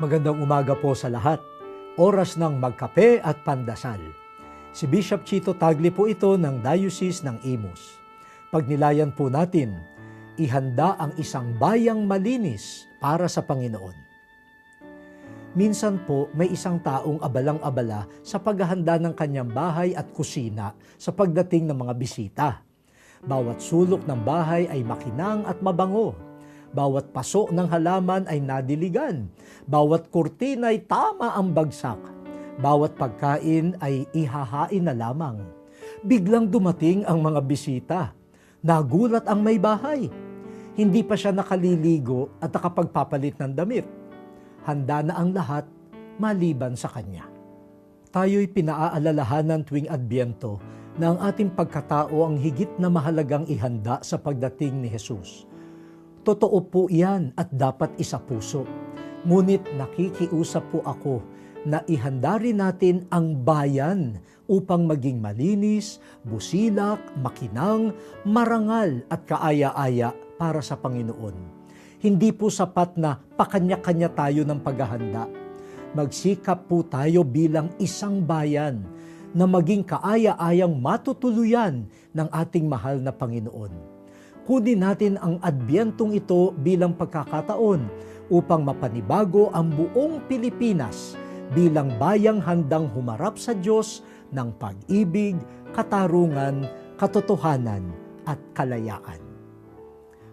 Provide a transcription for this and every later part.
Magandang umaga po sa lahat. Oras ng magkape at pandasal. Si Bishop Chito Tagli po ito ng Diocese ng Imus. Pagnilayan po natin, ihanda ang isang bayang malinis para sa Panginoon. Minsan po may isang taong abalang-abala sa paghahanda ng kanyang bahay at kusina sa pagdating ng mga bisita. Bawat sulok ng bahay ay makinang at mabango. Bawat paso ng halaman ay nadiligan. Bawat kurtina ay tama ang bagsak. Bawat pagkain ay ihahain na lamang. Biglang dumating ang mga bisita. Nagulat ang may bahay. Hindi pa siya nakaliligo at nakapagpapalit ng damit. Handa na ang lahat maliban sa kanya. Tayo'y pinaaalalahanan tuwing Adbyento na ang ating pagkatao ang higit na mahalagang ihanda sa pagdating ni Jesus. Totoo po yan at dapat isa puso. Ngunit nakikiusap po ako na ihanda rin natin ang bayan upang maging malinis, busilak, makinang, marangal at kaaya-aya para sa Panginoon. Hindi po sapat na pakanya-kanya tayo ng paghahanda. Magsikap po tayo bilang isang bayan na maging kaaya-ayang matutuluyan ng ating mahal na Panginoon kunin natin ang adbyentong ito bilang pagkakataon upang mapanibago ang buong Pilipinas bilang bayang handang humarap sa Diyos ng pag-ibig, katarungan, katotohanan at kalayaan.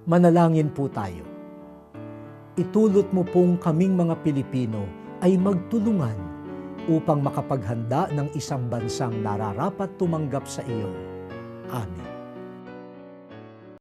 Manalangin po tayo. Itulot mo pong kaming mga Pilipino ay magtulungan upang makapaghanda ng isang bansang nararapat tumanggap sa iyo. Amen.